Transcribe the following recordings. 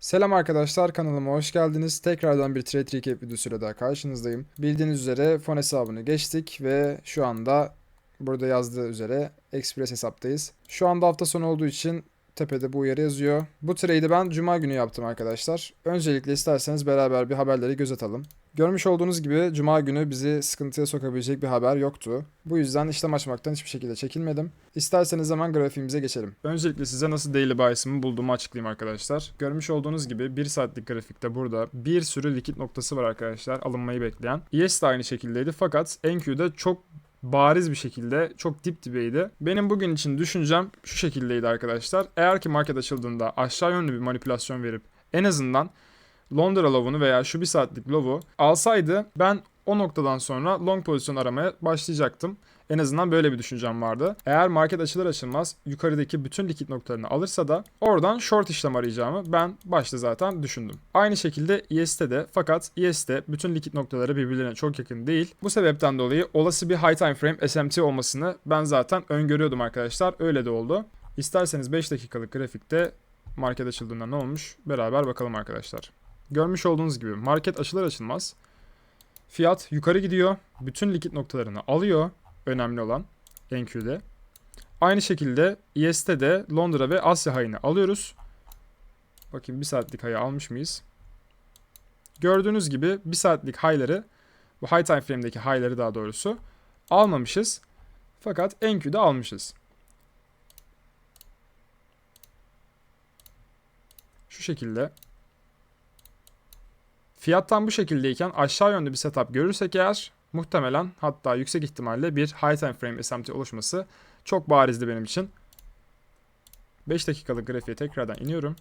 Selam arkadaşlar kanalıma hoş geldiniz. Tekrardan bir Trade Recap videosuyla daha karşınızdayım. Bildiğiniz üzere fon hesabını geçtik ve şu anda burada yazdığı üzere Express hesaptayız. Şu anda hafta sonu olduğu için tepede bu uyarı yazıyor. Bu trade'i ben cuma günü yaptım arkadaşlar. Öncelikle isterseniz beraber bir haberleri göz atalım. Görmüş olduğunuz gibi cuma günü bizi sıkıntıya sokabilecek bir haber yoktu. Bu yüzden işlem açmaktan hiçbir şekilde çekinmedim. İsterseniz hemen grafiğimize geçelim. Öncelikle size nasıl daily bias'ımı bulduğumu açıklayayım arkadaşlar. Görmüş olduğunuz gibi 1 saatlik grafikte burada bir sürü likit noktası var arkadaşlar alınmayı bekleyen. ES de aynı şekildeydi fakat NQ'da çok bariz bir şekilde çok dip dibeydi. Benim bugün için düşüncem şu şekildeydi arkadaşlar. Eğer ki market açıldığında aşağı yönlü bir manipülasyon verip en azından Londra lovunu veya şu bir saatlik lovu alsaydı ben o noktadan sonra long pozisyon aramaya başlayacaktım. En azından böyle bir düşüncem vardı. Eğer market açılır açılmaz yukarıdaki bütün likit noktalarını alırsa da oradan short işlem arayacağımı ben başta zaten düşündüm. Aynı şekilde ES'te de fakat ES'te bütün likit noktaları birbirlerine çok yakın değil. Bu sebepten dolayı olası bir high time frame SMT olmasını ben zaten öngörüyordum arkadaşlar. Öyle de oldu. İsterseniz 5 dakikalık grafikte market açıldığında ne olmuş beraber bakalım arkadaşlar. Görmüş olduğunuz gibi market açılır açılmaz fiyat yukarı gidiyor. Bütün likit noktalarını alıyor. Önemli olan NQ'de. Aynı şekilde ES'te de Londra ve Asya hayını alıyoruz. Bakayım bir saatlik hayı almış mıyız? Gördüğünüz gibi bir saatlik hayları bu high time frame'deki hayları daha doğrusu almamışız. Fakat NQ'de almışız. Şu şekilde Fiyattan bu şekildeyken aşağı yönlü bir setup görürsek eğer muhtemelen hatta yüksek ihtimalle bir high time frame SMT oluşması çok barizdi benim için. 5 dakikalık grafiğe tekrardan iniyorum.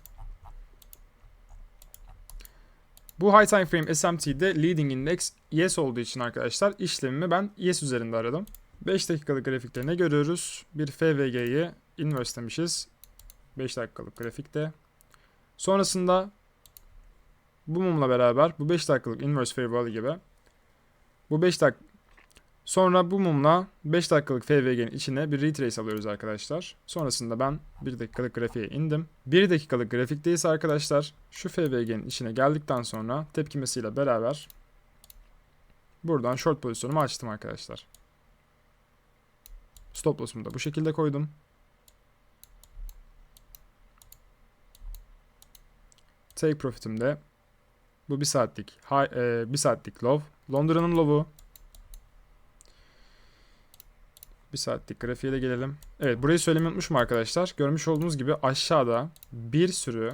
Bu high time frame SMT'de leading index yes olduğu için arkadaşlar işlemimi ben yes üzerinde aradım. 5 dakikalık grafikte ne görüyoruz? Bir FVG'yi inverse'lemişiz. 5 dakikalık grafikte. Sonrasında bu mumla beraber bu 5 dakikalık inverse fair value gibi. Bu 5 dak Sonra bu mumla 5 dakikalık FVG'nin içine bir retrace alıyoruz arkadaşlar. Sonrasında ben 1 dakikalık grafiğe indim. 1 dakikalık grafikteyiz arkadaşlar. Şu FVG'nin içine geldikten sonra tepkimesiyle beraber buradan short pozisyonumu açtım arkadaşlar. Stop loss'umu da bu şekilde koydum. Take profit'im de bu bir saatlik. High, e, bir saatlik low. Londra'nın low'u. Bir saatlik grafiğe de gelelim. Evet burayı söylemeyi unutmuşum arkadaşlar. Görmüş olduğunuz gibi aşağıda bir sürü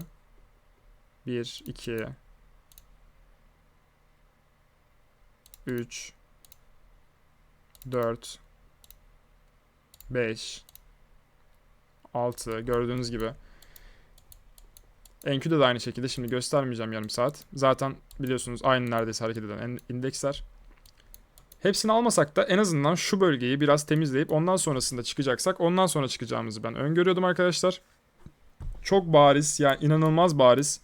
1, 2 3 4 5 6 gördüğünüz gibi NQ'da da aynı şekilde şimdi göstermeyeceğim yarım saat. Zaten biliyorsunuz aynı neredeyse hareket eden indeksler. Hepsini almasak da en azından şu bölgeyi biraz temizleyip ondan sonrasında çıkacaksak ondan sonra çıkacağımızı ben öngörüyordum arkadaşlar. Çok bariz yani inanılmaz bariz.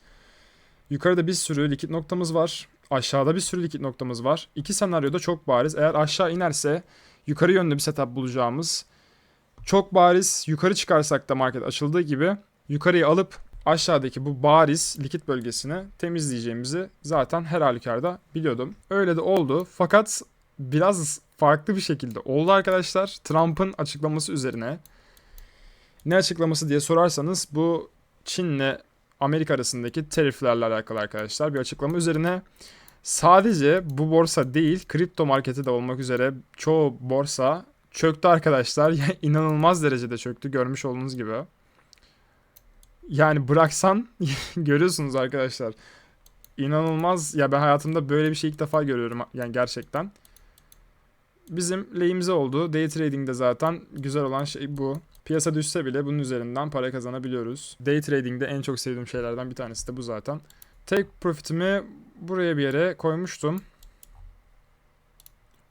Yukarıda bir sürü likit noktamız var. Aşağıda bir sürü likit noktamız var. İki senaryoda çok bariz. Eğer aşağı inerse yukarı yönlü bir setup bulacağımız çok bariz. Yukarı çıkarsak da market açıldığı gibi yukarıyı alıp aşağıdaki bu bariz likit bölgesini temizleyeceğimizi zaten her halükarda biliyordum. Öyle de oldu. Fakat biraz farklı bir şekilde oldu arkadaşlar. Trump'ın açıklaması üzerine ne açıklaması diye sorarsanız bu Çin'le Amerika arasındaki tariflerle alakalı arkadaşlar bir açıklama üzerine sadece bu borsa değil kripto marketi de olmak üzere çoğu borsa çöktü arkadaşlar. İnanılmaz derecede çöktü görmüş olduğunuz gibi. Yani bıraksan görüyorsunuz arkadaşlar. İnanılmaz ya ben hayatımda böyle bir şey ilk defa görüyorum yani gerçekten. Bizim lehimize oldu. Day trading'de zaten güzel olan şey bu. Piyasa düşse bile bunun üzerinden para kazanabiliyoruz. Day trading'de en çok sevdiğim şeylerden bir tanesi de bu zaten. Take profit'imi buraya bir yere koymuştum.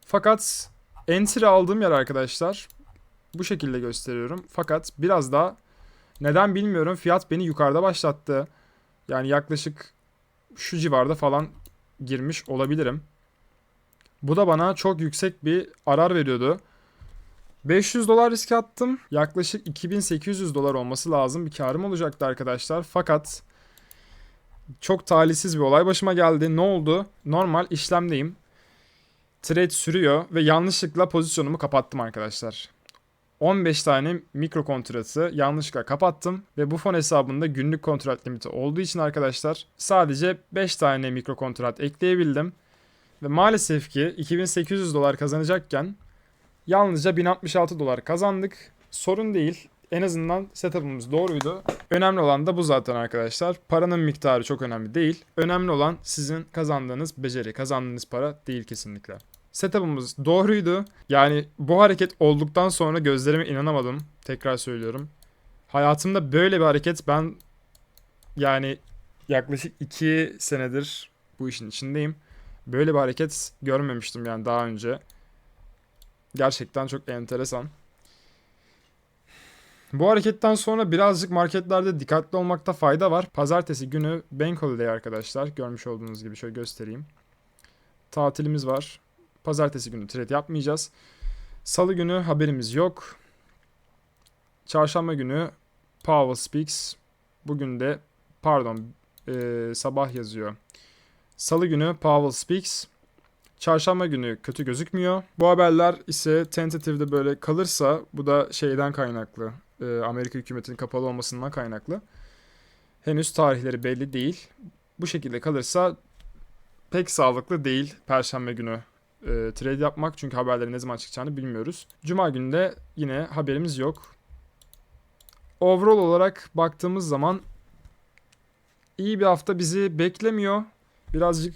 Fakat entry aldığım yer arkadaşlar bu şekilde gösteriyorum. Fakat biraz daha neden bilmiyorum. Fiyat beni yukarıda başlattı. Yani yaklaşık şu civarda falan girmiş olabilirim. Bu da bana çok yüksek bir arar veriyordu. 500 dolar riske attım. Yaklaşık 2800 dolar olması lazım bir karım olacaktı arkadaşlar. Fakat Çok talihsiz bir olay başıma geldi. Ne oldu? Normal işlemdeyim. Trade sürüyor ve yanlışlıkla pozisyonumu kapattım arkadaşlar. 15 tane mikro kontratı yanlışlıkla kapattım ve bu fon hesabında günlük kontrat limiti olduğu için arkadaşlar sadece 5 tane mikro kontrat ekleyebildim. Ve maalesef ki 2800 dolar kazanacakken yalnızca 1066 dolar kazandık. Sorun değil. En azından setup'ımız doğruydu. Önemli olan da bu zaten arkadaşlar. Paranın miktarı çok önemli değil. Önemli olan sizin kazandığınız beceri, kazandığınız para değil kesinlikle. Setup'ımız doğruydu. Yani bu hareket olduktan sonra gözlerime inanamadım. Tekrar söylüyorum. Hayatımda böyle bir hareket ben yani yaklaşık 2 senedir bu işin içindeyim. Böyle bir hareket görmemiştim yani daha önce. Gerçekten çok enteresan. Bu hareketten sonra birazcık marketlerde dikkatli olmakta fayda var. Pazartesi günü Bank Holiday arkadaşlar. Görmüş olduğunuz gibi şöyle göstereyim. Tatilimiz var. Pazartesi günü trade yapmayacağız. Salı günü haberimiz yok. Çarşamba günü Powell Speaks. Bugün de pardon e, sabah yazıyor. Salı günü Powell Speaks. Çarşamba günü kötü gözükmüyor. Bu haberler ise tentative'de böyle kalırsa bu da şeyden kaynaklı. e, Amerika hükümetinin kapalı olmasından kaynaklı. Henüz tarihleri belli değil. Bu şekilde kalırsa pek sağlıklı değil Perşembe günü e, trade yapmak. Çünkü haberlerin ne zaman çıkacağını bilmiyoruz. Cuma günü de yine haberimiz yok. Overall olarak baktığımız zaman iyi bir hafta bizi beklemiyor. Birazcık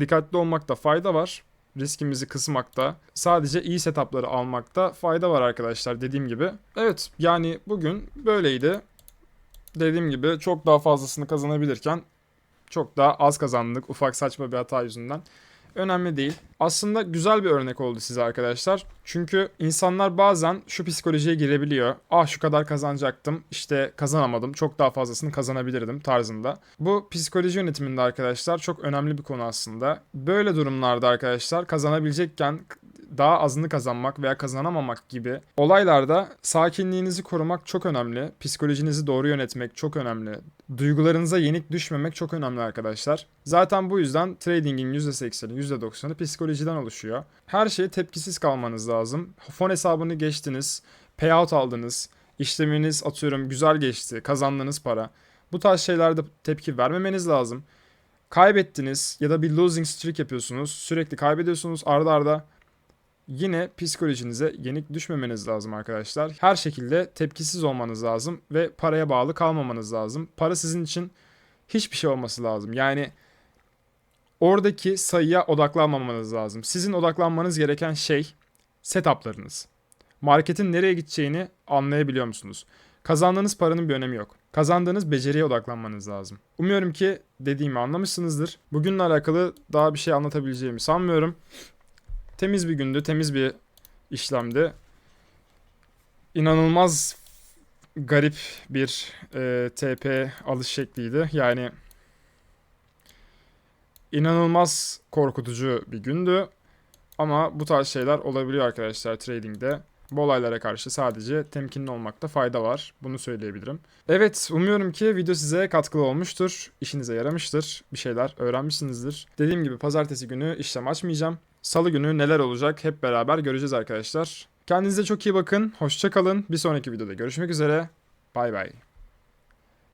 dikkatli olmakta fayda var. Riskimizi kısmakta, sadece iyi setupları almakta fayda var arkadaşlar dediğim gibi. Evet yani bugün böyleydi. Dediğim gibi çok daha fazlasını kazanabilirken çok daha az kazandık ufak saçma bir hata yüzünden. Önemli değil. Aslında güzel bir örnek oldu size arkadaşlar. Çünkü insanlar bazen şu psikolojiye girebiliyor. Ah şu kadar kazanacaktım işte kazanamadım çok daha fazlasını kazanabilirdim tarzında. Bu psikoloji yönetiminde arkadaşlar çok önemli bir konu aslında. Böyle durumlarda arkadaşlar kazanabilecekken daha azını kazanmak veya kazanamamak gibi olaylarda sakinliğinizi korumak çok önemli. Psikolojinizi doğru yönetmek çok önemli. Duygularınıza yenik düşmemek çok önemli arkadaşlar. Zaten bu yüzden tradingin %80'i %90'ı psikolojiden oluşuyor. Her şeye tepkisiz kalmanız lazım. Fon hesabını geçtiniz, payout aldınız, işleminiz atıyorum güzel geçti, kazandığınız para. Bu tarz şeylerde tepki vermemeniz lazım. Kaybettiniz ya da bir losing streak yapıyorsunuz. Sürekli kaybediyorsunuz arda arda. Yine psikolojinize yenik düşmemeniz lazım arkadaşlar. Her şekilde tepkisiz olmanız lazım ve paraya bağlı kalmamanız lazım. Para sizin için hiçbir şey olması lazım. Yani oradaki sayıya odaklanmamanız lazım. Sizin odaklanmanız gereken şey setuplarınız. Marketin nereye gideceğini anlayabiliyor musunuz? Kazandığınız paranın bir önemi yok. Kazandığınız beceriye odaklanmanız lazım. Umuyorum ki dediğimi anlamışsınızdır. Bugünle alakalı daha bir şey anlatabileceğimi sanmıyorum. Temiz bir gündü, temiz bir işlemdi. İnanılmaz garip bir e, TP alış şekliydi. Yani inanılmaz korkutucu bir gündü. Ama bu tarz şeyler olabiliyor arkadaşlar trading'de. Bu olaylara karşı sadece temkinli olmakta fayda var. Bunu söyleyebilirim. Evet umuyorum ki video size katkılı olmuştur. İşinize yaramıştır. Bir şeyler öğrenmişsinizdir. Dediğim gibi pazartesi günü işlem açmayacağım. Salı günü neler olacak hep beraber göreceğiz arkadaşlar. Kendinize çok iyi bakın. Hoşça kalın. Bir sonraki videoda görüşmek üzere. Bay bay.